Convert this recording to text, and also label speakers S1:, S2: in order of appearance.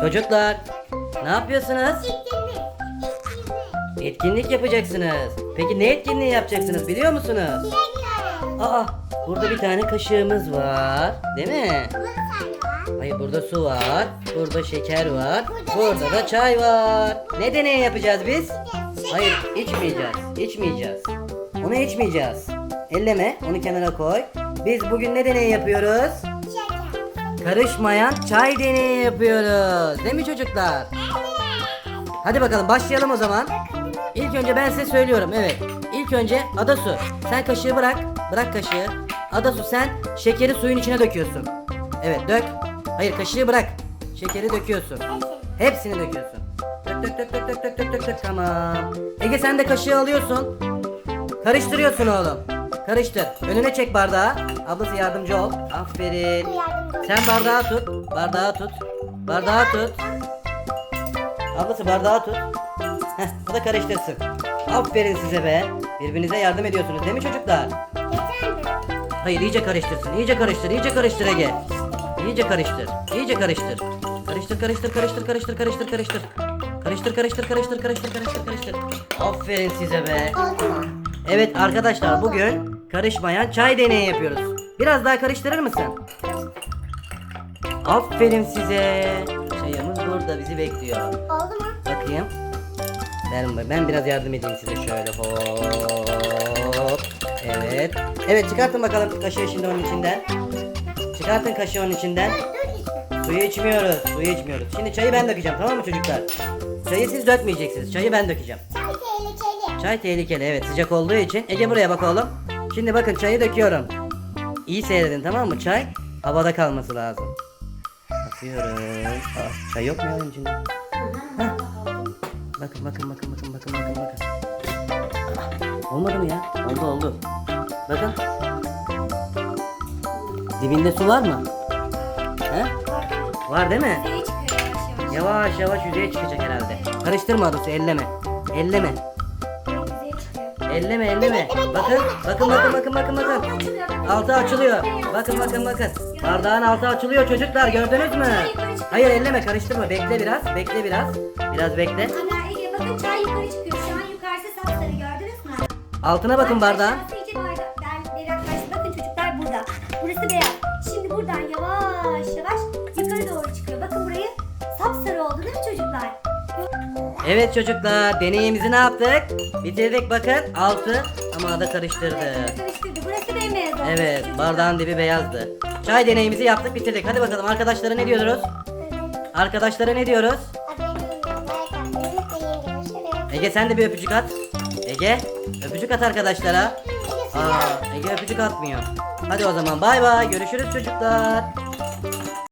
S1: Çocuklar ne yapıyorsunuz? Etkinlik yapacaksınız. Peki ne etkinliği yapacaksınız biliyor musunuz? Aa burada bir tane kaşığımız var. Değil mi? Hayır burada su var. Burada şeker var. Burada da çay var. Ne deney yapacağız biz? Hayır içmeyeceğiz. İçmeyeceğiz. Onu içmeyeceğiz. Elleme onu kenara koy. Biz bugün ne deney yapıyoruz? Karışmayan çay deneyi yapıyoruz. Değil mi çocuklar? Hadi bakalım başlayalım o zaman. İlk önce ben size söylüyorum. Evet. İlk önce Adasu. Sen kaşığı bırak. Bırak kaşığı. Adasu sen şekeri suyun içine döküyorsun. Evet dök. Hayır kaşığı bırak. Şekeri döküyorsun. Hepsini döküyorsun. Dök dök dök dök dök dök dök dök. Tamam. Ege sen de kaşığı alıyorsun. Karıştırıyorsun oğlum. Karıştır. Önüne çek bardağı. Ablası yardımcı ol. Aferin. Sen bardağı tut. Bardağı tut. Bardağı tut. Ablası bardağı tut. Heh, bu da karıştırsın. Aferin size be. Birbirinize yardım ediyorsunuz değil mi çocuklar? Hayır iyice karıştırsın. İyice karıştır. iyice karıştır Ege. İyice karıştır. İyice karıştır. Karıştır karıştır karıştır karıştır karıştır karıştır. Karıştır karıştır karıştır karıştır karıştır karıştır. Aferin size be. Evet arkadaşlar bugün karışmayan çay deneyi yapıyoruz. Biraz daha karıştırır mısın? Aferin size. Çayımız burada bizi bekliyor.
S2: Oldu mu?
S1: Bakayım. Ben, ben biraz yardım edeyim size şöyle hop. Evet. Evet çıkartın bakalım kaşığı şimdi onun içinden. Çıkartın kaşığı onun içinden. Suyu içmiyoruz. Suyu içmiyoruz. Şimdi çayı ben dökeceğim tamam mı çocuklar? Çayı siz dökmeyeceksiniz. Çayı ben dökeceğim.
S2: Çay tehlikeli.
S1: Çay tehlikeli evet sıcak olduğu için. Ege buraya bak oğlum. Şimdi bakın çayı döküyorum. İyi seyredin tamam mı? Çay havada kalması lazım. Bakıyorum. Aa, çay yok mu ya içinde? Hah. Bakın bakın bakın bakın bakın bakın bakın. Ah, Olmadı mı ya? Oldu oldu. Bakın. Dibinde su var mı? He? Var değil mi?
S3: Yavaş yavaş.
S1: Yüzeye çıkacak herhalde. Karıştırma Adosu elleme. Elleme. Elleme elleme. Bakın bakın bakın bakın bakın bakın. Altı açılıyor. Bakın bakın bakın. Bardağın altı açılıyor çocuklar gördünüz mü? Hayır elleme karıştırma. Bekle biraz. Bekle biraz. Biraz bekle.
S3: Ana Ege bakın çay yukarı çıkıyor. Şu an yukarısı sapsarı gördünüz mü?
S1: Altına bakın bardağın. Evet çocuklar deneyimizi ne yaptık? Bitirdik bakın. Altı ama ada karıştırdı.
S3: Karıştırdı. Burası bembeyaz oldu.
S1: Evet
S3: çocuklar.
S1: bardağın dibi beyazdı. Çay deneyimizi yaptık bitirdik. Hadi bakalım arkadaşlara ne diyoruz? Arkadaşlara ne diyoruz? Ege sen de bir öpücük at. Ege öpücük at arkadaşlara. Aa, Ege öpücük atmıyor. Hadi o zaman bay bay görüşürüz çocuklar.